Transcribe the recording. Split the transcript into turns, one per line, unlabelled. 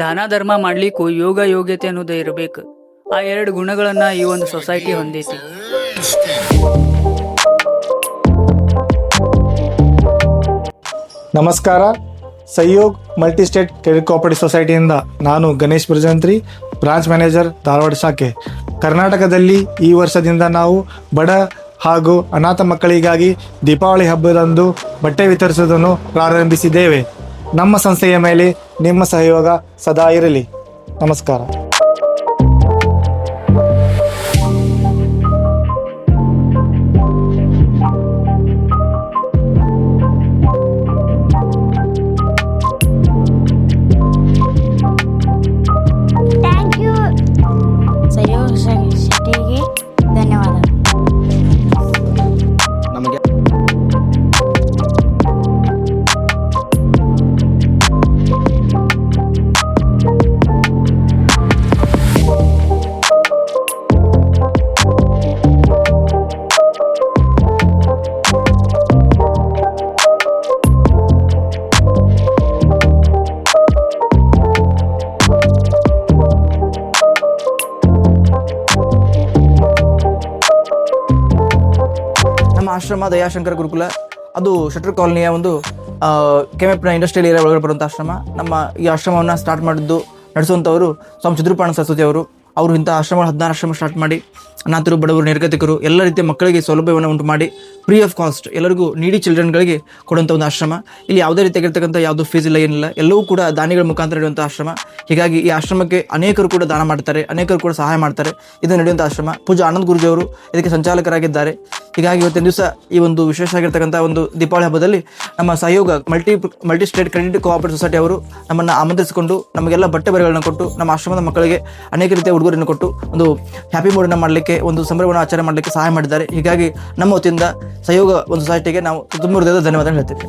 ದಾನ ಧರ್ಮ ಮಾಡ್ಲಿಕ್ಕೂ ಯೋಗ ಯೋಗ್ಯತೆ ಅನ್ನೋದೇ ಇರಬೇಕು. ಆ ಎರಡು ಗುಣಗಳನ್ನ ಈ ಒಂದು ಸೊಸೈಟಿ ಹೊಂದೈತಿ.
ನಮಸ್ಕಾರ. Sahayog multi state credit cooperative ಸೊಸೈಟಿಯಿಂದ ನಾನು ಗಣೇಶ್ ಪ್ರಜಂತ್ರಿ ಬ್ರಾಂಚ್ ಮ್ಯಾನೇಜರ್ ಧಾರವಾಡ ಶಾಖೆ. ಕರ್ನಾಟಕದಲ್ಲಿ ಈ ವರ್ಷದಿಂದ ನಾವು ಬಡ ಹಾಗೂ ಅನಾಥ ಮಕ್ಕಳಿಗಾಗಿ ದೀಪಾವಳಿ ಹಬ್ಬದಂದು ಬಟ್ಟೆ ವಿತರಿಸುವುದನ್ನು ಪ್ರಾರಂಭಿಸಿದ್ದೇವೆ. ನಮ್ಮ ಸಂಸ್ಥೆಯ ಮೇಲೆ ನಿಮ್ಮ ಸಹಯೋಗ ಸದಾ ಇರಲಿ. ನಮಸ್ಕಾರ.
ಆಶ್ರಮ ದಯಾಶಂಕರ ಗುರುಕುಲ. ಅದು ಶಟರ್ ಕಾಲನಿಯ ಒಂದು ಕೆಮೆಪ್ನ ಇಂಡಸ್ಟ್ರಿಯಲ್ ಏರಿಯಾ ಒಳಗಡೆ ಬರುವಂಥ ಆಶ್ರಮ. ನಮ್ಮ ಈ ಆಶ್ರಮವನ್ನು ಸ್ಟಾರ್ಟ್ ಮಾಡಿದ್ದು ನಡೆಸುವಂಥವರು ಸ್ವಾಮಿ ಚಂದ್ರಪಾಣ ಸರಸ್ವತಿ ಅವರು. ಅವರು ಇಂಥ ಆಶ್ರಮ ಹದಿನಾರು ಆಶ್ರಮ ಸ್ಟಾರ್ಟ್ ಮಾಡಿ, ಅನಾಥರು, ಬಡವರು, ನಿರ್ಗತಿಕರು, ಎಲ್ಲ ರೀತಿಯ ಮಕ್ಕಳಿಗೆ ಸೌಲಭ್ಯವನ್ನು ಉಂಟು ಮಾಡಿ ಫ್ರೀ ಆಫ್ ಕಾಸ್ಟ್ ಎಲ್ಲರಿಗೂ ನೀಡಿ ಚಿಲ್ಡ್ರನ್ಗಳಿಗೆ ಕೊಡುವಂಥ ಒಂದು ಆಶ್ರಮ. ಇಲ್ಲಿ ಯಾವುದೇ ರೀತಿಯಾಗಿರ್ತಕ್ಕಂಥ ಯಾವುದೂ ಫೀಸ್ ಇಲ್ಲ, ಏನಿಲ್ಲ, ಎಲ್ಲವೂ ಕೂಡ ದಾನಿಗಳ ಮುಖಾಂತರ ನಡೆಯುವಂಥ ಆಶ್ರಮ. ಹೀಗಾಗಿ ಈ ಆಶ್ರಮಕ್ಕೆ ಅನೇಕರು ಕೂಡ ದಾನ ಮಾಡ್ತಾರೆ, ಅನೇಕರು ಕೂಡ ಸಹಾಯ ಮಾಡ್ತಾರೆ. ಇದು ನಡೆಯುವಂಥ ಆಶ್ರಮ. ಪೂಜಾ ಆನಂದ್ ಗುರುಜಿ ಅವರು ಇದಕ್ಕೆ ಸಂಚಾಲಕರಾಗಿದ್ದಾರೆ. ಹೀಗಾಗಿ ಇವತ್ತಿನ ದಿವಸ ಈ ಒಂದು ವಿಶೇಷ ಆಗಿರ್ತಕ್ಕಂಥ ಒಂದು ದೀಪಾವಳಿ ಹಬ್ಬದಲ್ಲಿ ನಮ್ಮ Sahayog multi multi state credit cooperative society ಅವರು ನಮ್ಮನ್ನು ಆಮಂತ್ರಿಸಿಕೊಂಡು ನಮಗೆಲ್ಲ ಬಟ್ಟೆ ಬರೆಗಳನ್ನು ಕೊಟ್ಟು, ನಮ್ಮ ಆಶ್ರಮದ ಮಕ್ಕಳಿಗೆ ಅನೇಕ ರೀತಿಯ ಉಡುಗೊರೆಯನ್ನು ಕೊಟ್ಟು ಒಂದು ಹ್ಯಾಪಿ ಮೂಡನ್ನು ಮಾಡಲಿಕ್ಕೆ, ಒಂದು ಸಂಭ್ರಮವನ್ನು ಆಚರಣೆ ಮಾಡಲಿಕ್ಕೆ ಸಹಾಯ ಮಾಡಿದ್ದಾರೆ. ಹೀಗಾಗಿ ನಮ್ಮ ವತಿಯಿಂದ ಸಹಯೋಗ ಒಂದು ಸೊಸೈಟಿಗೆ ನಾವು ತುಂಬ ಹೃದಯದ ಧನ್ಯವಾದ ಹೇಳ್ತೇವೆ.